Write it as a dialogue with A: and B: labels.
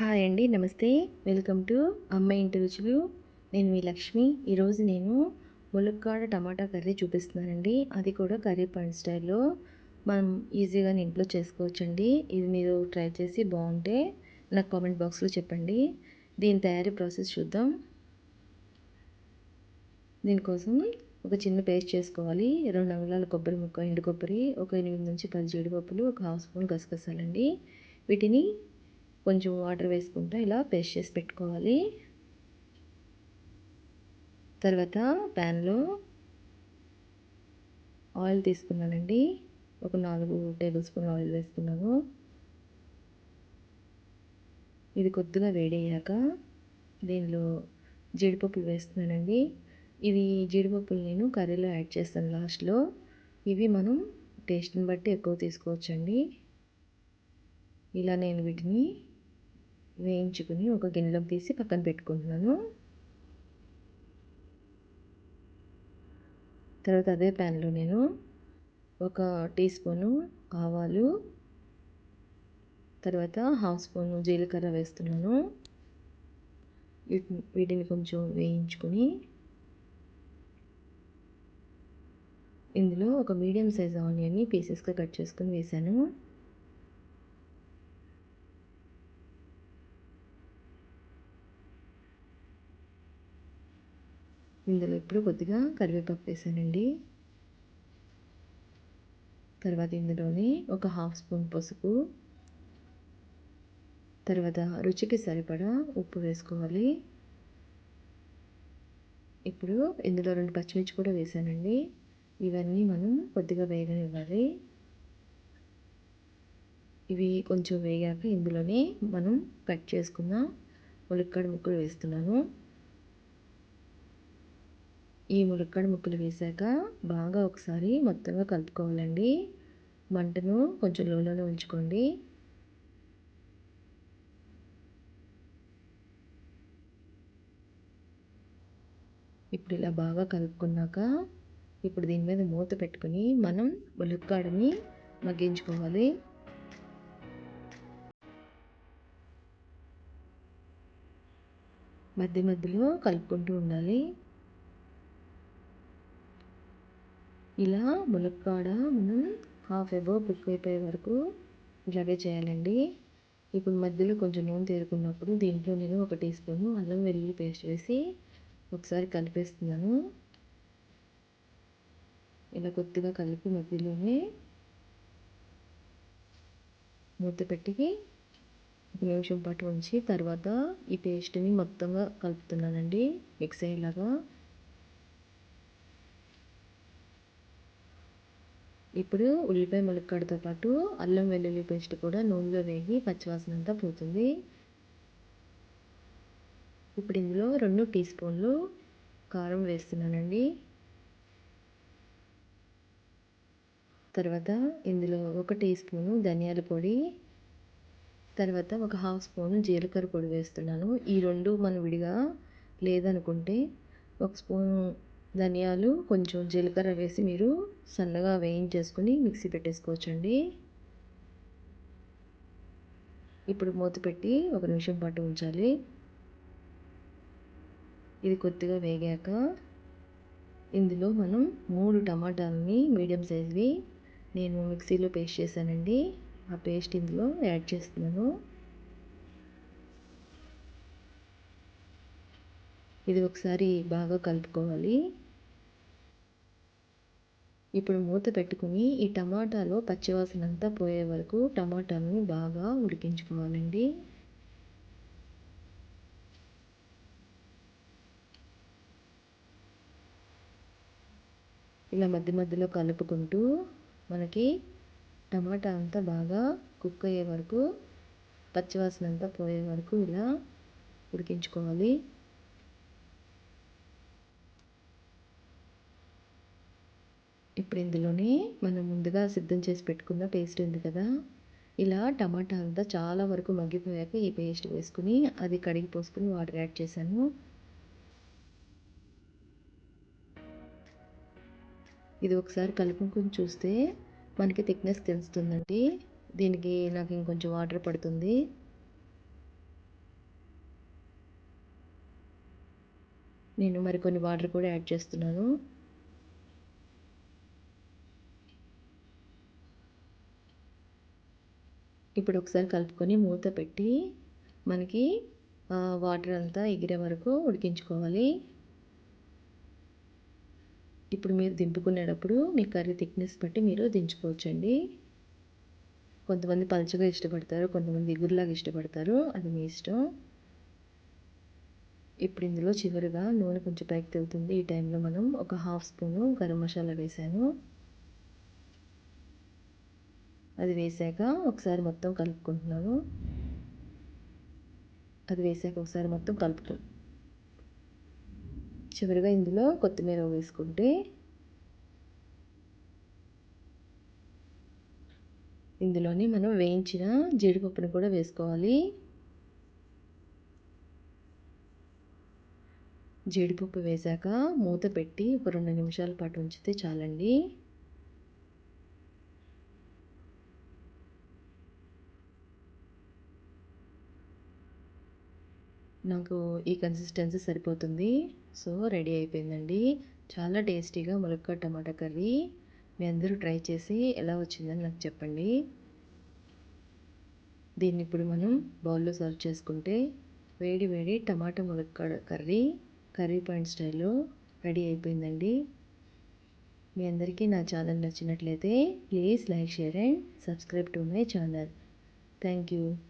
A: Hi అండి నమస్తే. Welcome to అమ్మ ఇంటి రుచులు. నేను మీ లక్ష్మి. ఈరోజు నేను ములక్కాడ టమాటా కర్రీ చూపిస్తున్నానండి. అది కూడా కర్రీ పాయింట్ స్టైల్లో మనం ఈజీగా ఇంట్లో చేసుకోవచ్చండి. ఇది మీరు ట్రై చేసి బాగుంటే నాకు కామెంట్ బాక్స్లో చెప్పండి. దీని తయారీ ప్రాసెస్ చూద్దాం. దీనికోసం ఒక చిన్న పేస్ట్ చేసుకోవాలి. రెండు అంగుళాల కొబ్బరి ముక్క ఎండు కొబ్బరి ఒక ఎనిమిది నుంచి పది జీడిపప్పులు ఒక హాఫ్ స్పూన్ గసగసాలండి. వీటిని కొంచెం వాటర్ వేసుకుంటూ ఇలా పేస్ట్ చేసి పెట్టుకోవాలి. తర్వాత ప్యాన్లో ఆయిల్ తీసుకున్నానండి. ఒక నాలుగు టేబుల్ స్పూన్ ఆయిల్ వేసుకున్నాను. ఇది కొద్దిగా వేడయ్యాక దీనిలో జీడిపప్పులు వేస్తున్నానండి. ఇవి జీడిపప్పులు నేను కర్రీలో యాడ్ చేస్తాను లాస్ట్లో. ఇవి మనం టేస్ట్ని బట్టి ఎక్కువ తీసుకోవచ్చండి. ఇలా నేను వీటిని వేయించుకుని ఒక గిన్నెలోకి తీసి పక్కన పెట్టుకుంటున్నాను. తర్వాత అదే ప్యాన్లో నేను ఒక టీ స్పూను ఆవాలు తర్వాత హాఫ్ స్పూను జీలకర్ర వేస్తున్నాను. వీటిని కొంచెం వేయించుకొని ఇందులో ఒక మీడియం సైజ్ ఆనియన్ని పీసెస్గా కట్ చేసుకుని వేసాను ఇందులో ఇప్పుడు కొద్దిగా కరివేపాకు వేసానండి. తర్వాత ఇందులోని ఒక హాఫ్ స్పూన్ పసుపు. తర్వాత రుచికి సరిపడా ఉప్పు వేసుకోవాలి. ఇప్పుడు ఇందులో రెండు పచ్చిమిర్చి కూడా వేసానండి. ఇవన్నీ మనం కొద్దిగా వేగనివ్వాలి. ఇవి కొంచెం వేగాక ఇందులోనే మనం కట్ చేసుకున్న ఉల్లిక్కడ ముక్కలు వేస్తున్నాను. ఈ ములక్కాడ ముక్కలు వేసాక బాగా ఒకసారి మొత్తంగా కలుపుకోవాలండి. మంటను కొంచెం లోలోనే ఉంచుకోండి. ఇప్పుడు ఇలా బాగా కలుపుకున్నాక ఇప్పుడు దీని మీద మూత పెట్టుకుని మనం ములక్కాడని మగ్గించుకోవాలి. మధ్య మధ్యలో కలుపుకుంటూ ఉండాలి. ఇలా ములక్కాడ మనం హాఫ్ ఎబో కుక్ అయిపోయే వరకు ఇలాగే చేయాలండి. ఇప్పుడు మధ్యలో కొంచెం నూనె తేరుకున్నప్పుడు దీంట్లో నేను ఒక టీ స్పూన్ అల్లం వెల్లుల్లి పేస్ట్ వేసి ఒకసారి కలిపేస్తున్నాను. ఇలా కొద్దిగా కలిపి మధ్యలోనే మూత పెట్టి ఒక నిమిషం పాటు ఉంచి తర్వాత ఈ పేస్ట్ని మొత్తంగా కలుపుతున్నానండి. మిక్స్ అయ్యేలాగా ఇప్పుడు ఉల్లిపాయ ములక్కాడతో పాటు అల్లం వెల్లుల్లి పేస్ట్ కూడా నూనెలో వేగి పచ్చివాసన అంతా పోతుంది. ఇప్పుడు ఇందులో రెండు టీ స్పూన్లు కారం వేస్తున్నానండి. తర్వాత ఇందులో ఒక టీ స్పూను ధనియాల పొడి తర్వాత ఒక హాఫ్ స్పూన్ జీలకర్ర పొడి వేస్తున్నాను. ఈ రెండు మనం విడిగా లేదనుకుంటే ఒక స్పూన్ ధనియాలు కొంచెం జీలకర్ర వేసి మీరు సన్నగా వేయించేసుకుని మిక్సీ పెట్టేసుకోవచ్చండి. ఇప్పుడు మూత పెట్టి ఒక నిమిషం పాటు ఉంచాలి. ఇది కొద్దిగా వేగాక ఇందులో మనం మూడు టమాటాలని మీడియం సైజ్వి నేను మిక్సీలో పేస్ట్ చేశానండి. ఆ పేస్ట్ ఇందులో యాడ్ చేస్తున్నాను. ఇది ఒకసారి బాగా కలుపుకోవాలి. ఇప్పుడు మూత పెట్టుకుని ఈ టమాటాలో పచ్చివాసన అంతా పోయే వరకు టమాటాలను బాగా ఉడికించుకోవాలండి. ఇలా మధ్య మధ్యలో కలుపుకుంటూ మనకి టమాటా అంతా బాగా కుక్ అయ్యే వరకు పచ్చివాసన అంతా పోయే వరకు ఇలా ఉడికించుకోవాలి. ఇప్పుడు ఇందులోనే మనం ముందుగా సిద్ధం చేసి పెట్టుకున్న పేస్ట్ ఉంది కదా. ఇలా టమాటా అంతా చాలా వరకు మగ్గిపోయాక ఈ పేస్ట్ వేసుకుని అది కడిగి పోసుకుని వాటర్ యాడ్ చేశాను. ఇది ఒకసారి కలుపుకుని చూస్తే మనకి థిక్నెస్ తెలుస్తుందండి. దీనికి నాకు ఇంకొంచెం వాటర్ పడుతుంది. నేను మరికొన్ని వాటర్ కూడా యాడ్ చేస్తున్నాను. ఇప్పుడు ఒకసారి కలుపుకొని మూత పెట్టి మనకి వాటర్ అంతా ఎగిరే వరకు ఉడికించుకోవాలి. ఇప్పుడు మీరు దింపుకునేటప్పుడు మీ కర్రీ థిక్నెస్ బట్టి మీరు దించుకోవచ్చండి. కొంతమంది పలుచగా ఇష్టపడతారు కొంతమంది ఎగురులాగా ఇష్టపడతారు. అది మీ ఇష్టం. ఇప్పుడు ఇందులో చివరిగా నూనె కొంచెం పైకి తెగుతుంది ఈ టైంలో మనం ఒక హాఫ్ స్పూను గరం మసాలా వేసాను. అది వేసాక ఒకసారి మొత్తం కలుపుకుంటున్నాను. అది వేసాక ఒకసారి మొత్తం కలుపుతూ చివరిగా ఇందులో కొత్తిమీర వేసుకుంటే ఇందులోని మనం వేయించిన జీడిపప్పుని కూడా వేసుకోవాలి. జీడిపప్పు వేశాక మూత పెట్టి ఒక రెండు నిమిషాల పాటు ఉంచితే చాలండి. నాకు ఈ కన్సిస్టెన్సీ సరిపోతుంది. సో రెడీ అయిపోయిందండి. చాలా టేస్టీగా ములక్కాడ టమాటా కర్రీ. మీ అందరూ ట్రై చేసి ఎలా వచ్చిందని నాకు చెప్పండి. దీన్ని ఇప్పుడు మనం బౌల్లో సర్వ్ చేసుకుంటే వేడి వేడి టమాటా ములక్కాడ కర్రీ కర్రీ పాయింట్ స్టైల్లో రెడీ అయిపోయిందండి. మీ అందరికీ నా ఛానల్ నచ్చినట్లయితే please like share and subscribe to my channel. Thank you.